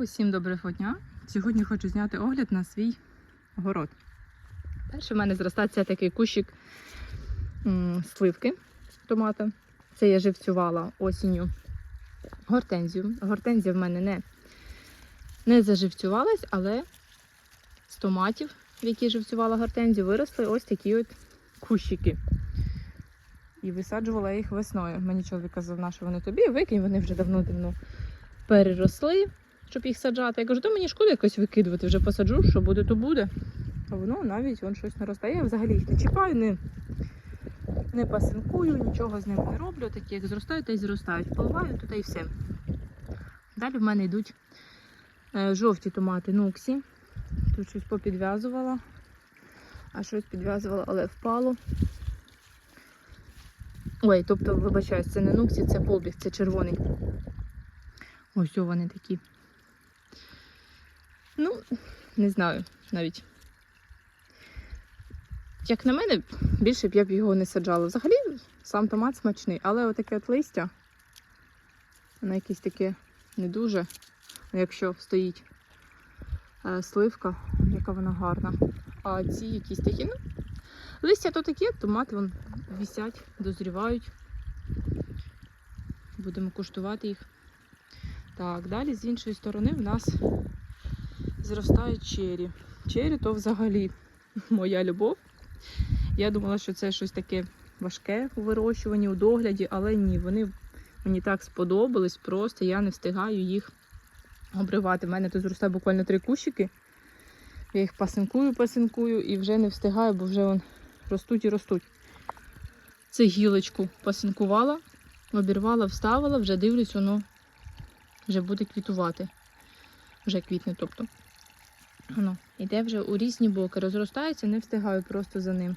Усім доброго дня! Сьогодні хочу зняти огляд на свій город. Перший в мене зростається такий кущик сливки томата. Це я живцювала осінню гортензію. Гортензія в мене не, не заживцювалась, але з томатів, в які живцювала гортензію, виросли ось такі от кущики. І висаджувала їх весною. Мені чоловік казав, що вони тобі, викинь, вони вже давно-давно переросли, щоб їх саджати. Я кажу, то мені шкода якось викидувати, вже посаджу, що буде, то буде. А воно навіть вон щось наростає. Я взагалі їх не чіпаю, не, не пасинкую, нічого з ними не роблю. Такі як зростають, та й зростають. Поливаю, та й все. Далі в мене йдуть е, жовті томати нуксі. Тут щось попідв'язувала, а щось підв'язувала, але впало. Ой, тобто, вибачаюсь, це не нуксі, це полбіг, це червоний. Ось вони такі. Ну, не знаю навіть. Як на мене, більше б я б його не саджала. Взагалі, сам томат смачний, але отаке от листя, воно якесь таке не дуже. Якщо стоїть е, сливка, яка вона гарна. А ці якісь такі, ну, листя то таке, томати вон вісять, дозрівають. Будемо куштувати їх. Так, далі з іншої сторони в нас зростають чері. Чері то взагалі моя любов. Я думала, що це щось таке важке у вирощуванні, у догляді, але ні, вони мені так сподобались, просто я не встигаю їх обривати. У мене тут зростає буквально три кущики. Я їх пасинкую, пасинкую і вже не встигаю, бо вже вон ростуть і ростуть. Це гілочку пасинкувала, обірвала, вставила, вже дивлюсь, воно вже буде квітувати. Вже квітне, тобто. Воно йде вже у різні боки, розростається, не встигаю просто за ним.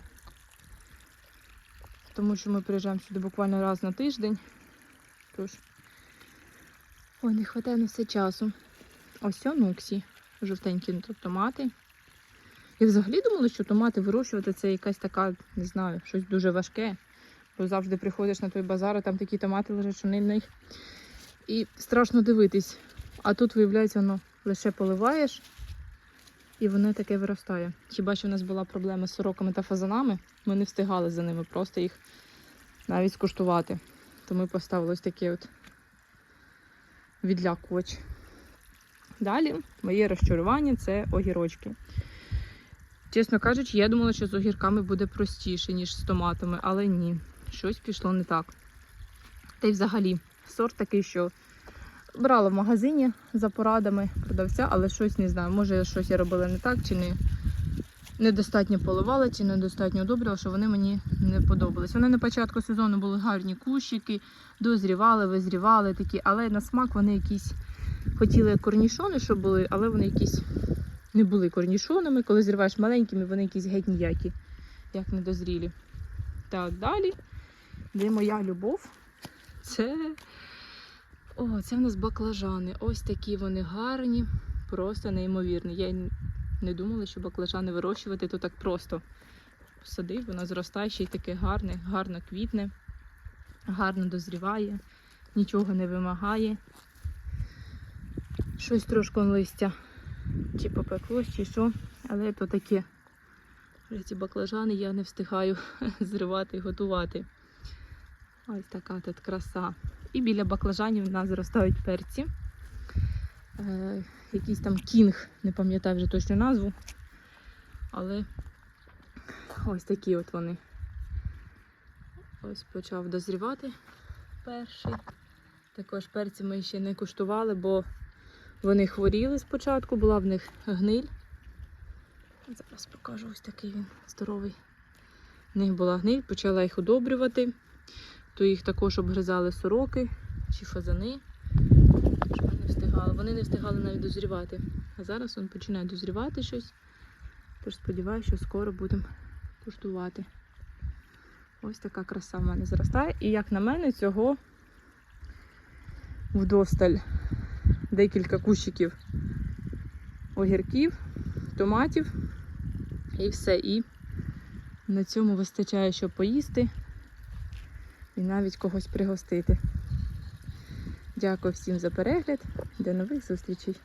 Тому що ми приїжджаємо сюди буквально раз на тиждень. Тож, ой, не вистачає на все часу. Ось о, нуксі, жовтенькі тут томати. Я взагалі думала, що томати вирощувати це якась така, не знаю, щось дуже важке. Бо завжди приходиш на той базар, а там такі томати лежать, що на них. І страшно дивитись. А тут, виявляється, воно лише поливаєш, і воно таке виростає. Хіба що в нас була проблема з сороками та фазанами, ми не встигали за ними, просто їх навіть скуштувати. То ми поставили ось такий от відлякувач. Далі моє розчарування це огірочки. Чесно кажучи, я думала, що з огірками буде простіше, ніж з томатами, але ні, щось пішло не так. Та й взагалі, сорт такий, що брала в магазині за порадами продавця, але щось не знаю. Може, щось я робила не так, чи не недостатньо поливала, чи недостатньо одобрила, що вони мені не подобались. Вони на початку сезону були гарні кущики, дозрівали, визрівали такі, але на смак вони якісь хотіли корнішони, щоб були, але вони якісь не були корнішонами. Коли зриваєш маленькими, вони якісь геть ніякі, як недозрілі. Так, далі, де моя любов, це. О, це в нас баклажани. Ось такі вони гарні, просто неймовірні. Я не думала, що баклажани вирощувати то так просто. Посадив, воно зростає ще й таке гарне, гарно квітне, гарно дозріває, нічого не вимагає. Щось трошки листя чи попеклось, чи що, але то таке. Ці баклажани я не встигаю зривати і готувати. Ось така тут краса. І біля баклажанів в нас зростають перці. Е, якийсь там кінг, не пам'ятаю вже точну назву. Але ось такі от вони. Ось почав дозрівати перший. Також перці ми ще не куштували, бо вони хворіли спочатку, була в них гниль. Зараз покажу ось такий він здоровий. В них була гниль, почала їх удобрювати то їх також обгризали сороки чи фазани. Не встигали. Вони не встигали навіть дозрівати. А зараз він починає дозрівати щось. Тож сподіваюся, що скоро будемо куштувати. Ось така краса в мене зростає. І як на мене, цього вдосталь декілька кущиків огірків, томатів і все. І на цьому вистачає, щоб поїсти і навіть когось пригостити. Дякую всім за перегляд. До нових зустрічей!